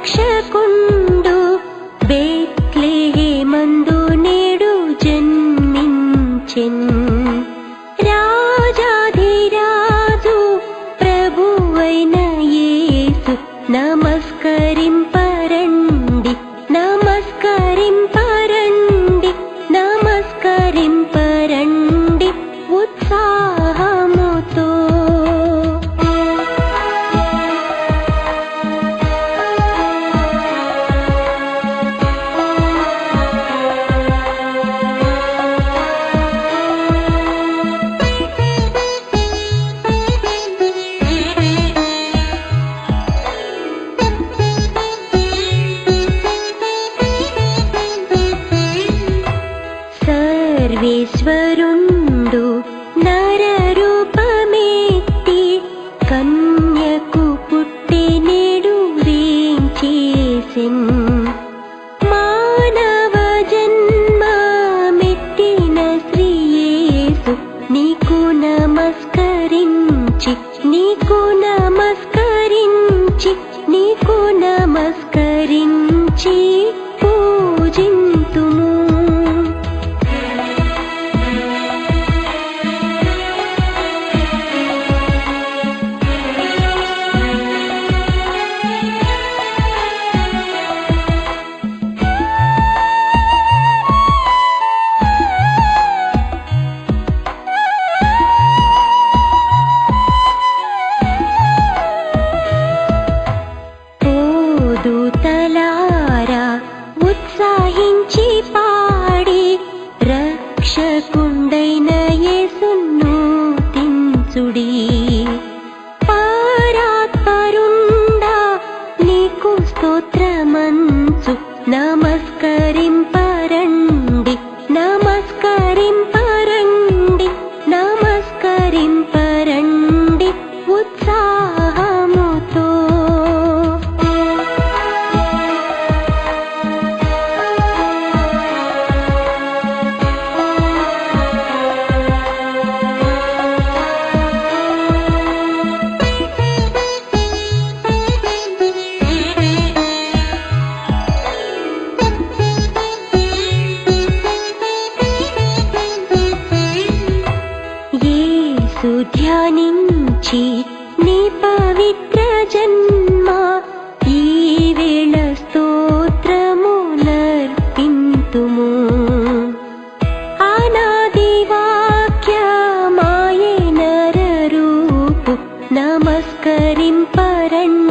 రక్షకుండు బేత్లేహేమందు నేడు జన్మించెన్. రాజాధిరాజు ప్రభువైన యేసు నమస్కరింప ఈశ్వరుండు నరరూపమెత్తి కన్యకు పుట్టెనేడు వేంచేసెన్. మానవ జన్మమెత్తిన శ్రీయేసు నీకు నమస్కరించి నీకు నమస్కరించి నీకు నమ యేసు ధ్యానించి నీ పవిత్ర జన్మ ఈ వేళ స్తోత్రములర్పింతుము. ఆనాది వాక్యమాయే నరరూపు నమస్కరింపరండి